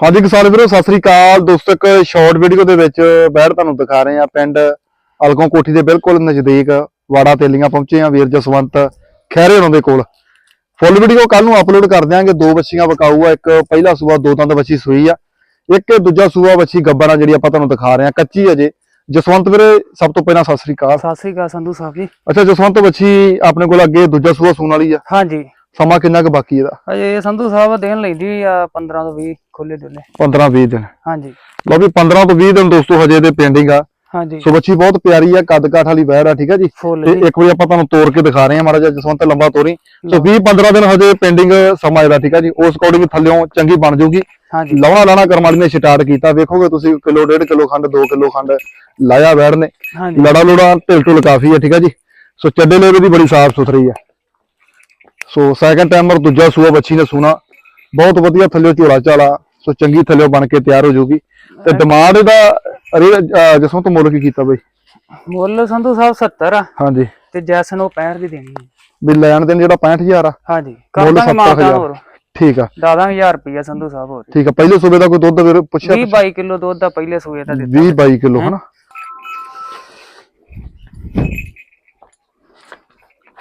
ਹਾਂਜੀ ਕਿਸਾਨ ਵੀਰੋ ਸਤਿ ਸ੍ਰੀ ਅਕਾਲ। ਦੋਸਤੋ ਇੱਕ ਸ਼ਾਰਟ ਵੀਡੀਓ ਦੇ ਵਿੱਚ ਬੈੜ ਤੁਹਾਨੂੰ ਦਿਖਾ ਰਹੇ ਆ ਪਿੰਡ ਅਲਗੋਂ ਕੋਠੀ ਦੇ ਬਿਲਕੁਲ ਨਜ਼ਦੀਕ ਵਾੜਾ ਤੇਲੀਆਂ ਪਹੁੰਚੇ ਆ ਵੀਰ ਜਸਵੰਤ ਖੈਰੇ ਉਹਨਾਂ ਦੇ ਕੋਲ। ਫੁੱਲ ਵੀਡੀਓ ਕੱਲ ਨੂੰ ਅਪਲੋਡ ਕਰ ਦਿਆਂਗੇ। ਦੋ ਬੱਚੀਆਂ ਵਿਕਾਊ ਆ ਇੱਕ ਪਹਿਲਾ ਸੂਆ ਦੋ ਦੰਦ ਬੱਚੀ ਸੂਈ ਆ। ਇੱਕ ਦੂਜਾ ਸੂਆ ਬੱਚੀ ਗੱਬਰ ਜਿਹੜੀ ਆਪਾਂ ਤੁਹਾਨੂੰ ਦਿਖਾ ਰਹੇ ਆ ਕੱਚੀ ਅਜੇ ਜਸਵੰਤ ਵੀਰੇ ਸਭ ਤੋਂ ਪਹਿਲਾਂ ਸਤਿ ਸ੍ਰੀ ਅਕਾਲ। ਸਤਿ ਸ੍ਰੀ ਅਕਾਲ ਸੰਧੂ ਸਾਹਿਬ ਜੀ। ਅੱਛਾ ਜਸਵੰਤ ਬੱਚੀ ਆਪਣੇ ਕੋਲ ਅੱਗੇ ਦੂਜਾ ਸੂਆ ਸੂਣ ਵਾਲੀ ਆ। ਹਾਂਜੀ। ਸਮਾਂ ਕਿੰਨਾ ਕੁ ਬਾਕੀ ਇਹਦਾ? ਅਜੇ ਸੰਧੂ ਸਾਹਿਬ ਦੇਣ ਲੈਂਦੀ ਆ 15 ਤੋਂ 20 ਖੁੱਲੇ ਡੁੱਲੇ। 15 20 ਦਿਨ। ਹਾਂਜੀ। ਲਓ ਵੀ 15 ਤੋਂ 20 ਦਿਨ ਦੋਸਤੋ ਹਜੇ ਦੇ ਪੈਂਡਿੰਗ ਆ। ਹਾਂਜੀ। ਸੋ ਬੱਚੀ ਬਹੁਤ ਪਿਆਰੀ ਆ ਕੱਦ ਕਾਠ ਵਾਲੀ ਵੈੜ ਆ ਠੀਕ ਆ ਜੀ? ਤੇ ਇੱਕ ਵਾਰੀ ਆਪਾਂ ਤੁਹਾਨੂੰ ਤੋੜ ਕੇ ਦਿਖਾ ਰਹੇ ਮਾੜਾ ਜਿਹਾ ਜਸਵੰਤ ਲੰਬਾ ਤੋਰੀ। ਸੋ 20 15 ਦਿਨ ਹਜੇ ਪੈਂਡਿੰਗ ਸਮਾਂ ਇਹਦਾ ਠੀਕ ਆ ਜੀ? ਉਸ ਅਕੋਰਡਿੰਗ ਥੱਲਿਓਂ ਚੰਗੀ ਬਣ ਜਾਊਗੀ ਹਾਂਜੀ। ਲਾਉਣਾ ਲਾਣਾ ਕਰਮ ਵਾਲੀ ਨੇ ਸਟਾਰਟ ਕੀਤਾ। ਵੇਖੋਗੇ ਤੁਸੀਂ ਕਿਲੋ ਡੇਢ ਕਿਲੋ ਖੰਡ 2 ਕਿਲੋ ਖੰਡ ਲਾਇਆ ਵੈੜ ਨੇ। ਲੜਾ ਲੋੜਾ ਢਿਲ ਢੁਲ ਕਾਫੀ ਆ ਠੀਕ ਆ ਜੀ? ਸੋ ਚੱਡੇ ਲੇਵੇ ਦੀ ਬੜੀ ਸਾਫ਼ ਸੁਥਰੀ ਆ। ਸੋ ਸੈਕੰਡ ਟਾਈਮਰ ਦੂਜਾ ਸੂਆ ਬੱਚੀ ਨੇ ਸੂਣਾ। ਬਹੁਤ ਵਧੀਆ ਥੱਲਿਓ ਝੋਲਾ ਝਾਲਾ ਸੋ ਚੰਗੀ ਥੱਲਿਓ ਬਣ ਕੇ ਤਿਆਰ ਹੋ ਜਾਊਗੀ। ਤੇ ਡਿਮਾਂਡ ਇਹਦਾ ਅਰੇ ਜਸਵੰਤ ਮੁੱਲ ਕੀ ਕੀਤਾ ਬਈ? ਮੁੱਲ ਸੰਧੂ ਸਾਹਿਬ 70 ਆ। ਹਾਂਜੀ। ਤੇ ਜੈਸਨ ਉਹ 65 ਦੀ ਦੇਣੀ ਹੈ ਵੀ ਲੈਣ ਦੇਣ ਜਿਹੜਾ 65000 ਆ। ਹਾਂਜੀ। ਮੁੱਲ ਕਰ ਦਾਂਗੇ ਮਾਤਾ 70,000 ਹੋਰ। ਠੀਕ ਆ। ਦਾਦਾਂਗੇ 1000 ਰੁਪਿਆ ਸੰਧੂ ਸਾਹਿਬ ਹੋਰ। ਠੀਕ ਆ। ਪਹਿਲੇ ਸੂਬੇ ਦਾ ਕੋਈ ਦੁੱਧ ਪੁੱਛਿਆ 20 22 ਕਿਲੋ ਦੁੱਧ ਦਾ ਪਹਿਲੇ ਸੂਏ ਦਾ ਦਿੱਤਾ। 20 22 ਕਿਲੋ ਹਨਾ?